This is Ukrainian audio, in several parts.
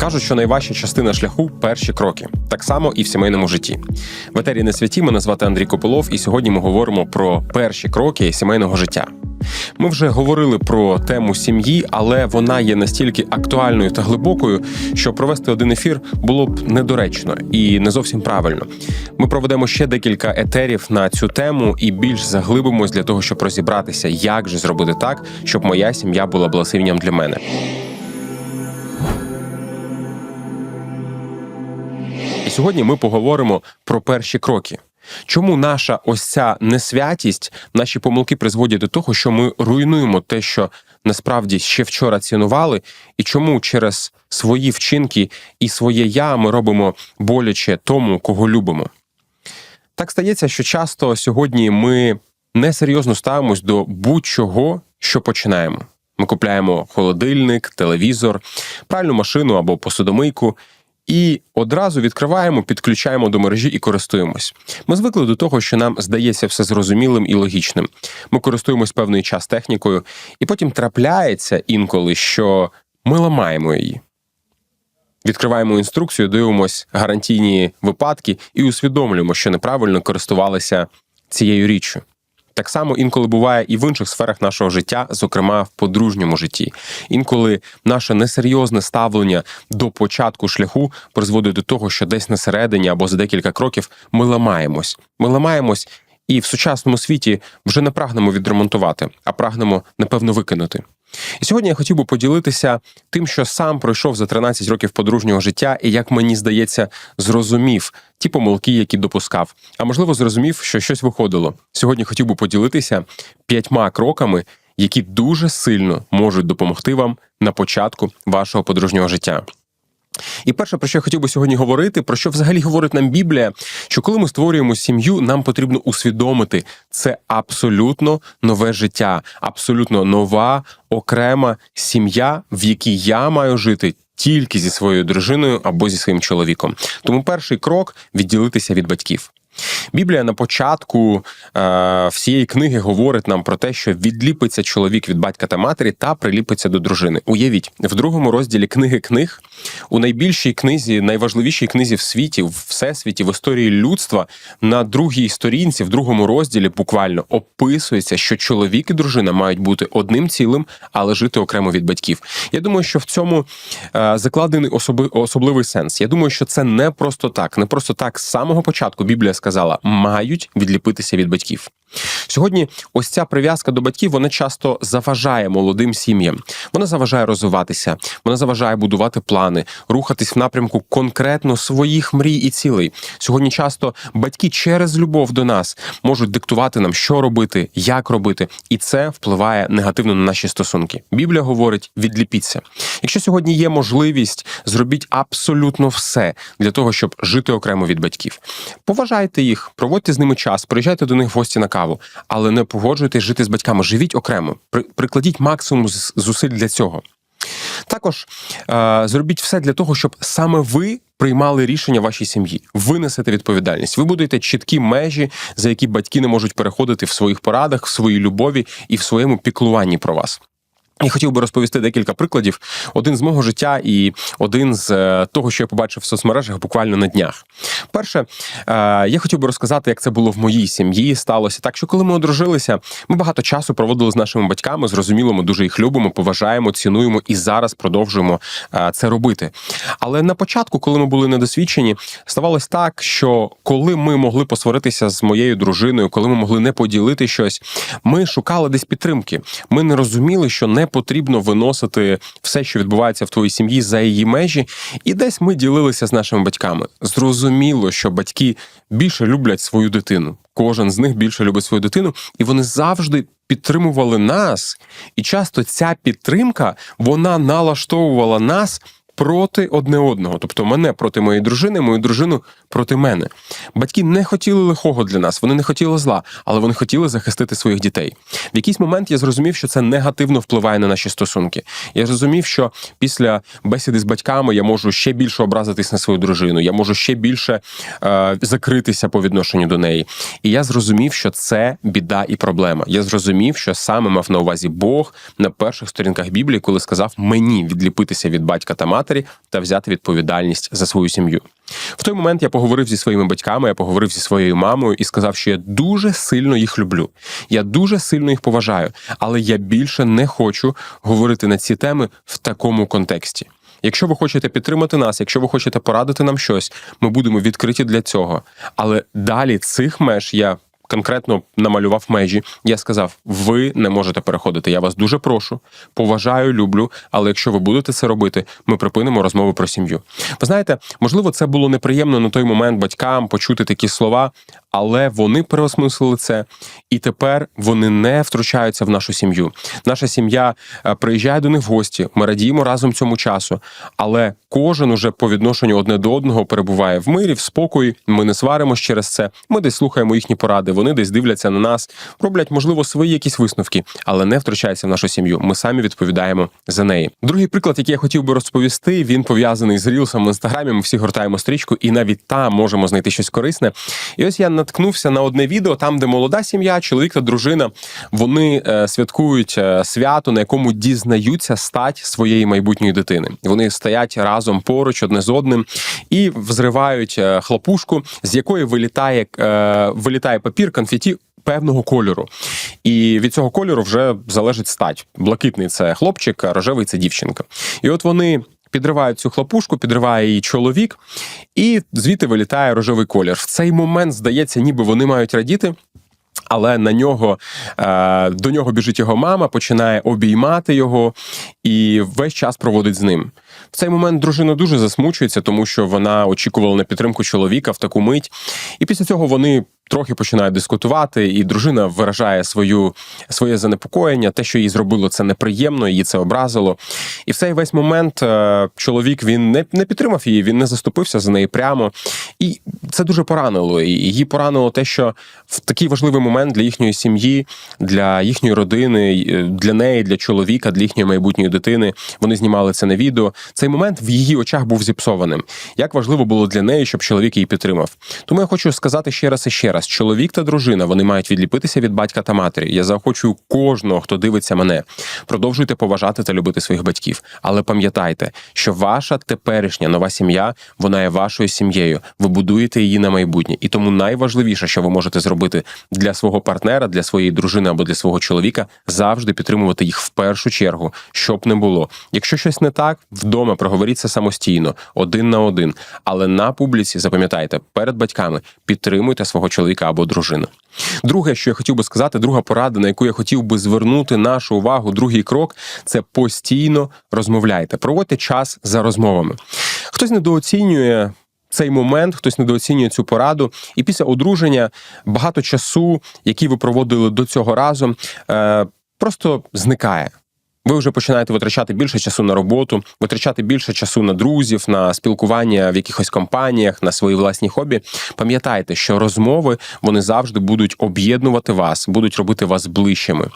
Кажуть, що найважча частина шляху перші кроки, так само і в сімейному житті. В етері не святі мене звати Андрій Копилов, і сьогодні ми говоримо про перші кроки сімейного життя. Ми вже говорили про тему сім'ї, але вона є настільки актуальною та глибокою, що провести один ефір було б недоречно і не зовсім правильно. Ми проведемо ще декілька етерів на цю тему і більш заглибимось для того, щоб розібратися, як же зробити так, щоб моя сім'я була благословенням для мене. І сьогодні ми поговоримо про перші кроки. Чому наша ось ця несвятість, наші помилки призводять до того, що ми руйнуємо те, що насправді ще вчора цінували, і чому через свої вчинки і своє я ми робимо боляче тому, кого любимо? Так стається, що часто сьогодні ми несерйозно ставимось до будь-чого, що починаємо. Ми купляємо холодильник, телевізор, пральну машину або посудомийку. І одразу відкриваємо, підключаємо до мережі і користуємось. Ми звикли до того, що нам здається все зрозумілим і логічним. Ми користуємось певний час технікою, і потім трапляється інколи, що ми ламаємо її. Відкриваємо інструкцію, дивимось гарантійні випадки і усвідомлюємо, що неправильно користувалися цією річчю. Так само інколи буває і в інших сферах нашого життя, зокрема в подружньому житті. Інколи наше несерйозне ставлення до початку шляху призводить до того, що десь на середині або за декілька кроків ми ламаємось. Ми ламаємось і в сучасному світі вже не прагнемо відремонтувати, а прагнемо напевно викинути. І сьогодні я хотів би поділитися тим, що сам пройшов за 13 років подружнього життя, і як мені здається, зрозумів ті помилки, які допускав. А можливо, зрозумів, що щось виходило. Сьогодні хотів би поділитися п'ятьма кроками, які дуже сильно можуть допомогти вам на початку вашого подружнього життя. І перше, про що я хотів би сьогодні говорити, про що взагалі говорить нам Біблія, що коли ми створюємо сім'ю, нам потрібно усвідомити це абсолютно нове життя, абсолютно нова окрема сім'я, в якій я маю жити. Тільки зі своєю дружиною або зі своїм чоловіком. Тому перший крок відділитися від батьків. Біблія на початку е, всієї книги говорить нам про те, що відліпиться чоловік від батька та матері та приліпиться до дружини. Уявіть, в другому розділі книги книг у найбільшій книзі, найважливішій книзі в світі, в всесвіті, в історії людства на другій сторінці, в другому розділі, буквально описується, що чоловік і дружина мають бути одним цілим, але жити окремо від батьків. Я думаю, що в цьому е, закладений особи, особливий сенс. Я думаю, що це не просто так, не просто так з самого початку Біблія сказала, мають відліпитися від батьків. Сьогодні ось ця прив'язка до батьків вона часто заважає молодим сім'ям. Вона заважає розвиватися, вона заважає будувати плани, рухатись в напрямку конкретно своїх мрій і цілей. Сьогодні часто батьки через любов до нас можуть диктувати нам, що робити, як робити, і це впливає негативно на наші стосунки. Біблія говорить: відліпіться. Якщо сьогодні є можливість, зробіть абсолютно все для того, щоб жити окремо від батьків. Поважайте їх, проводьте з ними час, приїжджайте до них в гості на каву, але не погоджуйтесь жити з батьками. Живіть окремо, прикладіть максимум зусиль для цього. Також е, зробіть все для того, щоб саме ви приймали рішення вашій сім'ї. Ви несете відповідальність. Ви будуєте чіткі межі, за які батьки не можуть переходити в своїх порадах, в своїй любові і в своєму піклуванні про вас. Я хотів би розповісти декілька прикладів. Один з мого життя і один з е, того, що я побачив в соцмережах буквально на днях. Перше, е, я хотів би розказати, як це було в моїй сім'ї. Сталося так, що коли ми одружилися, ми багато часу проводили з нашими батьками. Зрозуміло, ми дуже їх любимо, поважаємо, цінуємо і зараз продовжуємо е, це робити. Але на початку, коли ми були недосвідчені, ставалось так, що коли ми могли посваритися з моєю дружиною, коли ми могли не поділити щось, ми шукали десь підтримки. Ми не розуміли, що не потрібно виносити все, що відбувається в твоїй сім'ї, за її межі, і десь ми ділилися з нашими батьками. Зрозуміло, що батьки більше люблять свою дитину. Кожен з них більше любить свою дитину, і вони завжди підтримували нас. І часто ця підтримка вона налаштовувала нас. Проти одне одного, тобто мене проти моєї дружини, мою дружину проти мене. Батьки не хотіли лихого для нас, вони не хотіли зла, але вони хотіли захистити своїх дітей. В якийсь момент я зрозумів, що це негативно впливає на наші стосунки. Я зрозумів, що після бесіди з батьками я можу ще більше образитись на свою дружину, я можу ще більше е, закритися по відношенню до неї. І я зрозумів, що це біда і проблема. Я зрозумів, що саме мав на увазі Бог на перших сторінках Біблії, коли сказав мені відліпитися від батька та матері матері та взяти відповідальність за свою сім'ю. В той момент я поговорив зі своїми батьками, я поговорив зі своєю мамою і сказав, що я дуже сильно їх люблю. Я дуже сильно їх поважаю, але я більше не хочу говорити на ці теми в такому контексті. Якщо ви хочете підтримати нас, якщо ви хочете порадити нам щось, ми будемо відкриті для цього. Але далі цих меж я конкретно намалював межі. Я сказав: ви не можете переходити. Я вас дуже прошу, поважаю, люблю. Але якщо ви будете це робити, ми припинимо розмови про сім'ю. Ви знаєте, можливо, це було неприємно на той момент батькам почути такі слова, але вони переосмислили це, і тепер вони не втручаються в нашу сім'ю. Наша сім'я е, приїжджає до них в гості. Ми радіємо разом цьому часу, але кожен уже по відношенню одне до одного перебуває в мирі, в спокої. Ми не сваримось через це. Ми десь слухаємо їхні поради. Вони десь дивляться на нас, роблять, можливо, свої якісь висновки, але не втручаються в нашу сім'ю. Ми самі відповідаємо за неї. Другий приклад, який я хотів би розповісти, він пов'язаний з рілсом в інстаграмі. Ми всі гортаємо стрічку, і навіть там можемо знайти щось корисне. І ось я наткнувся на одне відео, там, де молода сім'я, чоловік та дружина, вони е, святкують е, свято, на якому дізнаються стать своєї майбутньої дитини. Вони стоять разом поруч одне з одним і взривають е, хлопушку, з якої вилітає, вилітає папір, конфеті. Певного кольору, і від цього кольору вже залежить стать. Блакитний це хлопчик, рожевий це дівчинка. І от вони підривають цю хлопушку, підриває її чоловік, і звідти вилітає рожевий колір. В цей момент здається, ніби вони мають радіти. Але на нього е, до нього біжить його мама, починає обіймати його і весь час проводить з ним. В цей момент дружина дуже засмучується, тому що вона очікувала на підтримку чоловіка в таку мить. І після цього вони трохи починають дискутувати, і дружина виражає свою своє занепокоєння, те, що їй зробило це неприємно, її це образило. І в цей весь момент е, чоловік він не не підтримав її, він не заступився за неї прямо. І це дуже поранило. І Її поранило те, що в такий важливий момент для їхньої сім'ї, для їхньої родини, для неї, для чоловіка, для їхньої майбутньої дитини. Вони знімали це на відео. Цей момент в її очах був зіпсованим. Як важливо було для неї, щоб чоловік її підтримав. Тому я хочу сказати ще раз і ще раз: чоловік та дружина вони мають відліпитися від батька та матері. Я заохочую кожного, хто дивиться мене. Продовжуйте поважати та любити своїх батьків. Але пам'ятайте, що ваша теперішня нова сім'я вона є вашою сім'єю. Ви будуєте її на майбутнє, і тому найважливіше, що ви можете зробити для свого партнера, для своєї дружини або для свого чоловіка, завжди підтримувати їх в першу чергу, щоб не було. Якщо щось не так, вдома проговоріться самостійно, один на один. Але на публіці запам'ятайте перед батьками підтримуйте свого чоловіка або дружину. Друге, що я хотів би сказати, друга порада, на яку я хотів би звернути нашу увагу, другий крок це постійно розмовляйте, проводьте час за розмовами. Хтось недооцінює. Цей момент хтось недооцінює цю пораду, і після одруження багато часу, який ви проводили до цього разу, е, просто зникає. Ви вже починаєте витрачати більше часу на роботу, витрачати більше часу на друзів, на спілкування в якихось компаніях, на свої власні хобі. Пам'ятайте, що розмови вони завжди будуть об'єднувати вас, будуть робити вас ближчими.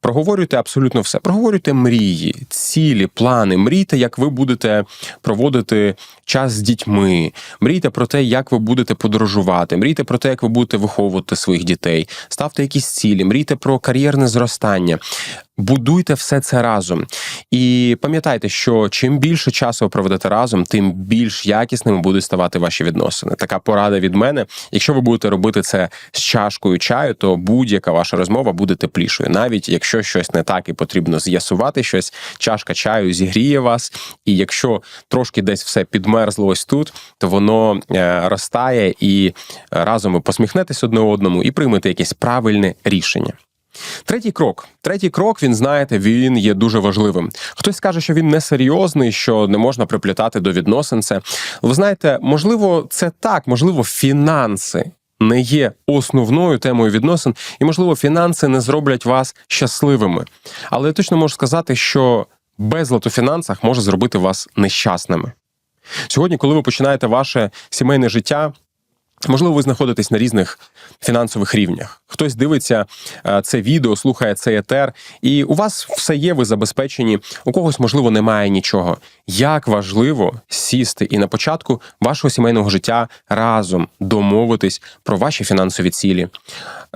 Проговорюйте абсолютно все. Проговорюйте мрії, цілі, плани. Мрійте, як ви будете проводити час з дітьми. Мрійте про те, як ви будете подорожувати. Мрійте про те, як ви будете виховувати своїх дітей. Ставте якісь цілі, мрійте про кар'єрне зростання. Будуйте все це разом. І пам'ятайте, що чим більше часу ви проведете разом, тим більш якісними будуть ставати ваші відносини. Така порада від мене. Якщо ви будете робити це з чашкою чаю, то будь-яка ваша розмова буде теплішою. Навіть якщо щось не так і потрібно з'ясувати щось, чашка чаю зігріє вас. І якщо трошки десь все підмерзло ось тут, то воно е, розтає і разом ви посміхнетесь одне одному і приймете якесь правильне рішення. Третій крок. Третій крок, він знаєте, він є дуже важливим. Хтось скаже, що він несерйозний, що не можна приплітати до відносин це. Ви знаєте, можливо, це так, можливо, фінанси. Не є основною темою відносин, і, можливо, фінанси не зроблять вас щасливими. Але я точно можу сказати, що безлад у фінансах може зробити вас нещасними. Сьогодні, коли ви починаєте ваше сімейне життя, Можливо, ви знаходитесь на різних фінансових рівнях. Хтось дивиться е, це відео, слухає цей етер, і у вас все є, ви забезпечені. У когось, можливо, немає нічого. Як важливо сісти і на початку вашого сімейного життя разом домовитись про ваші фінансові цілі,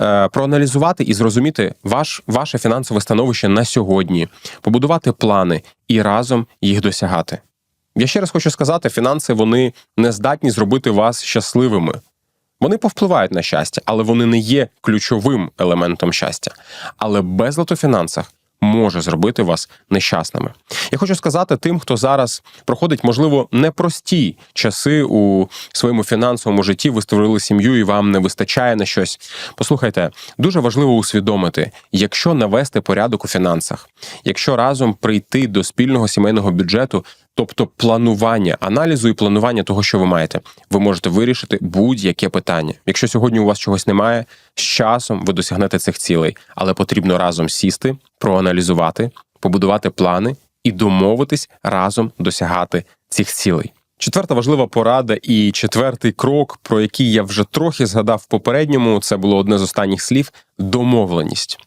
е, проаналізувати і зрозуміти ваш, ваше фінансове становище на сьогодні, побудувати плани і разом їх досягати. Я ще раз хочу сказати: фінанси вони не здатні зробити вас щасливими. Вони повпливають на щастя, але вони не є ключовим елементом щастя. Але безлад у фінансах може зробити вас нещасними. Я хочу сказати тим, хто зараз проходить, можливо, непрості часи у своєму фінансовому житті. Ви створили сім'ю і вам не вистачає на щось. Послухайте, дуже важливо усвідомити, якщо навести порядок у фінансах, якщо разом прийти до спільного сімейного бюджету. Тобто планування, аналізу і планування того, що ви маєте, ви можете вирішити будь-яке питання. Якщо сьогодні у вас чогось немає, з часом ви досягнете цих цілей, але потрібно разом сісти, проаналізувати, побудувати плани і домовитись разом досягати цих цілей. Четверта важлива порада і четвертий крок, про який я вже трохи згадав в попередньому, це було одне з останніх слів домовленість.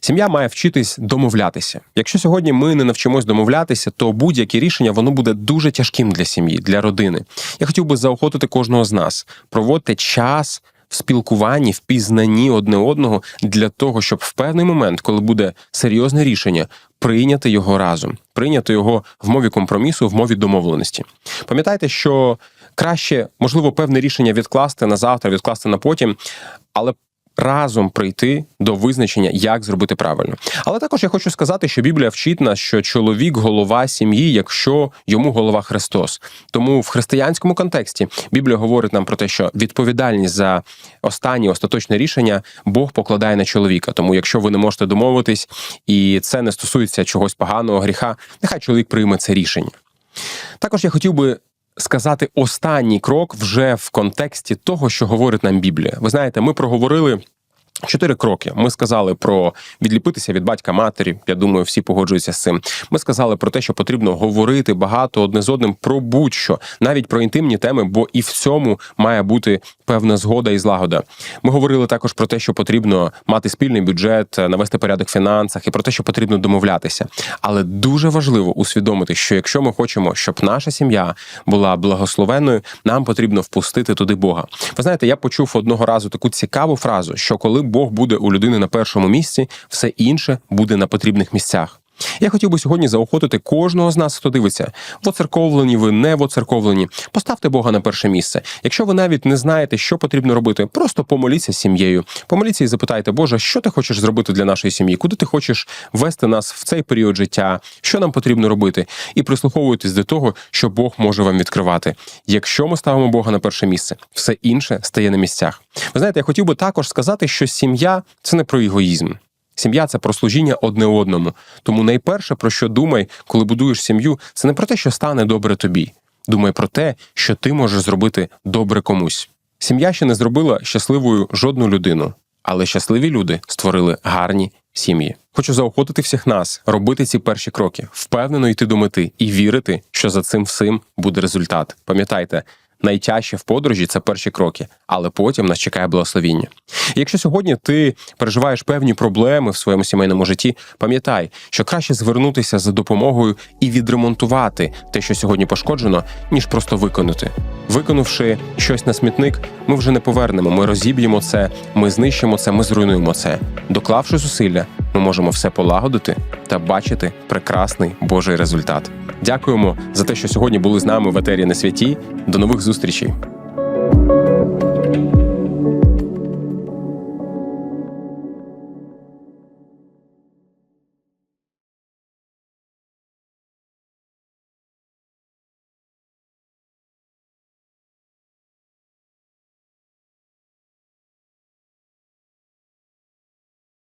Сім'я має вчитись домовлятися. Якщо сьогодні ми не навчимось домовлятися, то будь-яке рішення воно буде дуже тяжким для сім'ї, для родини. Я хотів би заохотити кожного з нас, проводьте час. В спілкуванні, в пізнанні одне одного для того, щоб в певний момент, коли буде серйозне рішення, прийняти його разом, прийняти його в мові компромісу, в мові домовленості. Пам'ятайте, що краще, можливо, певне рішення відкласти на завтра, відкласти на потім, але разом прийти до визначення, як зробити правильно. Але також я хочу сказати, що Біблія вчить нас, що чоловік голова сім'ї, якщо йому голова Христос. Тому в християнському контексті Біблія говорить нам про те, що відповідальність за останнє остаточне рішення Бог покладає на чоловіка. Тому, якщо ви не можете домовитись, і це не стосується чогось поганого гріха, нехай чоловік прийме це рішення. Також я хотів би сказати останній крок вже в контексті того, що говорить нам Біблія. Ви знаєте, ми проговорили. Чотири кроки. Ми сказали про відліпитися від батька матері. Я думаю, всі погоджуються з цим. Ми сказали про те, що потрібно говорити багато одне з одним про будь-що, навіть про інтимні теми, бо і в цьому має бути певна згода і злагода. Ми говорили також про те, що потрібно мати спільний бюджет, навести порядок в фінансах і про те, що потрібно домовлятися. Але дуже важливо усвідомити, що якщо ми хочемо, щоб наша сім'я була благословенною, нам потрібно впустити туди Бога. Ви знаєте, я почув одного разу таку цікаву фразу, що коли Бог буде у людини на першому місці, все інше буде на потрібних місцях. Я хотів би сьогодні заохотити кожного з нас, хто дивиться, воцерковлені ви, не воцерковлені. Поставте Бога на перше місце. Якщо ви навіть не знаєте, що потрібно робити, просто помоліться з сім'єю. Помоліться і запитайте, Боже, що ти хочеш зробити для нашої сім'ї? Куди ти хочеш вести нас в цей період життя? Що нам потрібно робити? І прислуховуйтесь до того, що Бог може вам відкривати. Якщо ми ставимо Бога на перше місце, все інше стає на місцях. Ви знаєте, я хотів би також сказати, що сім'я це не про егоїзм. Сім'я це про служіння одне одному. Тому найперше, про що думай, коли будуєш сім'ю, це не про те, що стане добре тобі. Думай про те, що ти можеш зробити добре комусь. Сім'я ще не зробила щасливою жодну людину, але щасливі люди створили гарні сім'ї. Хочу заохотити всіх нас робити ці перші кроки, впевнено йти до мети і вірити, що за цим всім буде результат. Пам'ятайте. Найтяжче в подорожі це перші кроки, але потім нас чекає благословіння. І Якщо сьогодні ти переживаєш певні проблеми в своєму сімейному житті, пам'ятай, що краще звернутися за допомогою і відремонтувати те, що сьогодні пошкоджено, ніж просто виконати. Виконавши щось на смітник, ми вже не повернемо. Ми розіб'ємо це, ми знищимо це, ми зруйнуємо це. Доклавши зусилля, ми можемо все полагодити та бачити прекрасний Божий результат. Дякуємо за те, що сьогодні були з нами в етері на святі. До нових зустрічей.